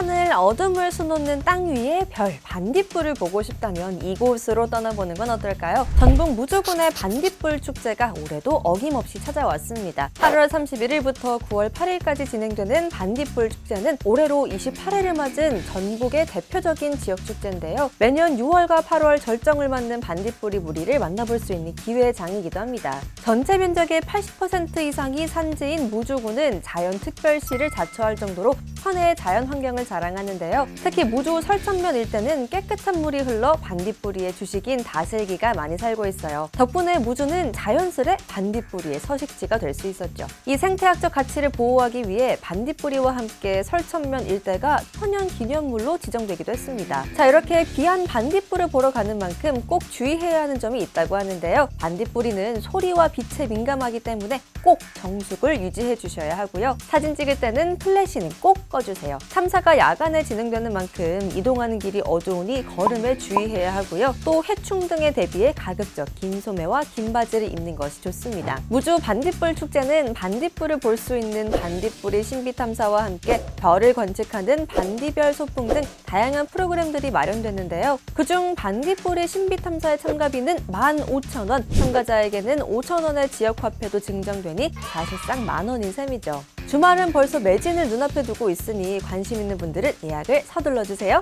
하늘 어둠을 수놓는 땅 위에 별 반딧불을 보고 싶다면 이곳으로 떠나보는 건 어떨까요? 전북 무주군의 반딧불 축제가 올해도 어김없이 찾아왔습니다. 8월 31일부터 9월 8일까지 진행되는 반딧불 축제는 올해로 28회를 맞은 전북의 대표적인 지역 축제인데요. 매년 6월과 8월 절정을 맞는 반딧불이 무리를 만나볼 수 있는 기회의 장이기도 합니다. 전체 면적의 80% 이상이 산지인 무주군은 자연특별시를 자처할 정도로 천혜의 자연 환경을 자랑하는데요. 특히 무주 설천면 일대는 깨끗한 물이 흘러 반딧불이의 주식인 다슬기가 많이 살고 있어요. 덕분에 무주는 자연스레 반딧불이의 서식지가 될 수 있었죠. 이 생태학적 가치를 보호하기 위해 반딧불이와 함께 설천면 일대가 천연 기념물로 지정되기도 했습니다. 자, 이렇게 귀한 반딧불을 보러 가는 만큼 꼭 주의해야 하는 점이 있다고 하는데요. 반딧불이는 소리와 빛에 민감하기 때문에 꼭 정숙을 유지해 주셔야 하고요. 사진 찍을 때는 플래시는 꼭 꺼주세요. 참사가 야간에 진행되는 만큼 이동하는 길이 어두우니 걸음에 주의해야 하고요. 또 해충 등에 대비해 가급적 긴 소매와 긴 바지를 입는 것이 좋습니다. 무주 반딧불 축제는 반딧불을 볼 수 있는 반딧불의 신비 탐사와 함께 별을 관측하는 반디별 소풍 등 다양한 프로그램들이 마련됐는데요. 그중 반딧불의 신비 탐사의 참가비는 15,000원, 참가자에게는 5,000원의 지역 화폐도 증정되니 사실상 만 원인 셈이죠. 주말은 벌써 매진을 눈앞에 두고 있으니 관심 있는 분들은 예약을 서둘러 주세요.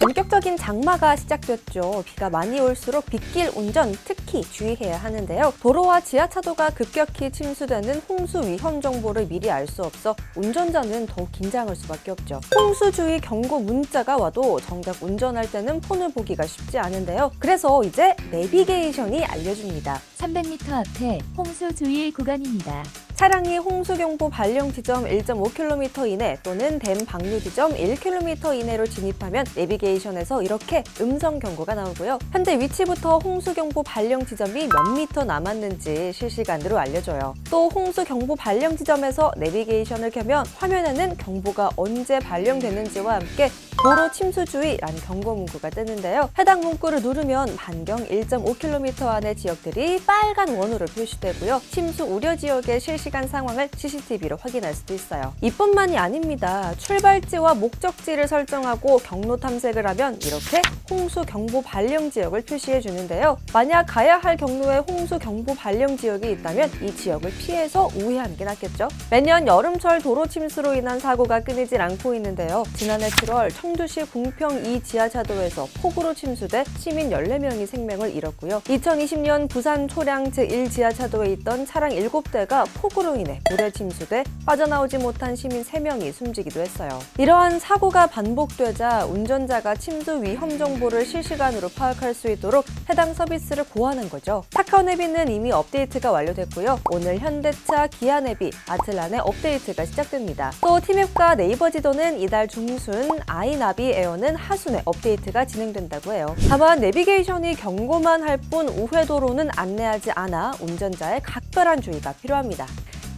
본격적인 장마가 시작됐죠. 비가 많이 올수록 빗길 운전 특히 주의해야 하는데요. 도로와 지하차도가 급격히 침수되는 홍수 위험 정보를 미리 알 수 없어 운전자는 더욱 긴장할 수밖에 없죠. 홍수주의 경고 문자가 와도 정작 운전할 때는 폰을 보기가 쉽지 않은데요. 그래서 이제 내비게이션이 알려줍니다. 300m 앞에 홍수 주의 구간입니다. 차량이 홍수경보 발령 지점 1.5km 이내 또는 댐 방류 지점 1km 이내로 진입하면 내비게이션에서 이렇게 음성 경고가 나오고요. 현재 위치부터 홍수경보 발령 지점이 몇 미터 남았는지 실시간으로 알려줘요. 또 홍수경보 발령 지점에서 내비게이션을 켜면 화면에는 경보가 언제 발령되는지와 함께 도로 침수 주의라는 경고 문구가 뜨는데요. 해당 문구를 누르면 반경 1.5km 안의 지역들이 빨간 원으로 표시되고요. 침수 우려 지역의 실시 간 상황을 CCTV로 확인할 수도 있어요. 이뿐만이 아닙니다. 출발지와 목적지를 설정하고 경로 탐색을 하면 이렇게 홍수 경보 발령 지역을 표시해 주는데요. 만약 가야 할 경로에 홍수 경보 발령 지역이 있다면 이 지역을 피해서 우회하는 게 낫겠죠. 매년 여름철 도로 침수로 인한 사고가 끊이질 않고 있는데요. 지난해 7월 청주시 궁평 2 지하차도에서 폭우로 침수돼 시민 14명이 생명을 잃었고요. 2020년 부산 초량 제1 지하차도에 있던 차량 7대가 폭우 로 인해 물에 침수돼 빠져나오지 못한 시민 3명이 숨지기도 했어요. 이러한 사고가 반복되자 운전자가 침수 위험 정보를 실시간으로 파악할 수 있도록 해당 서비스를 고하는 거죠. 타카오 내비는 이미 업데이트가 완료됐고요. 오늘 현대차, 기아 내비, 아틀란의 업데이트가 시작됩니다. 또 티맵과 네이버 지도는 이달 중순, 아이나비 에어는 하순에 업데이트가 진행된다고 해요. 다만 내비게이션이 경고만 할 뿐 우회도로는 안내하지 않아 운전자의 각 별한 주의가 필요합니다.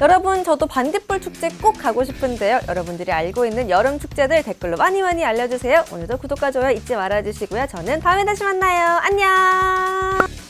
여러분 저도 반딧불 축제 꼭 가고 싶은데요. 여러분들이 알고 있는 여름 축제들 댓글로 많이 많이 알려주세요. 오늘도 구독과 좋아요 잊지 말아주시고요. 저는 다음에 다시 만나요. 안녕.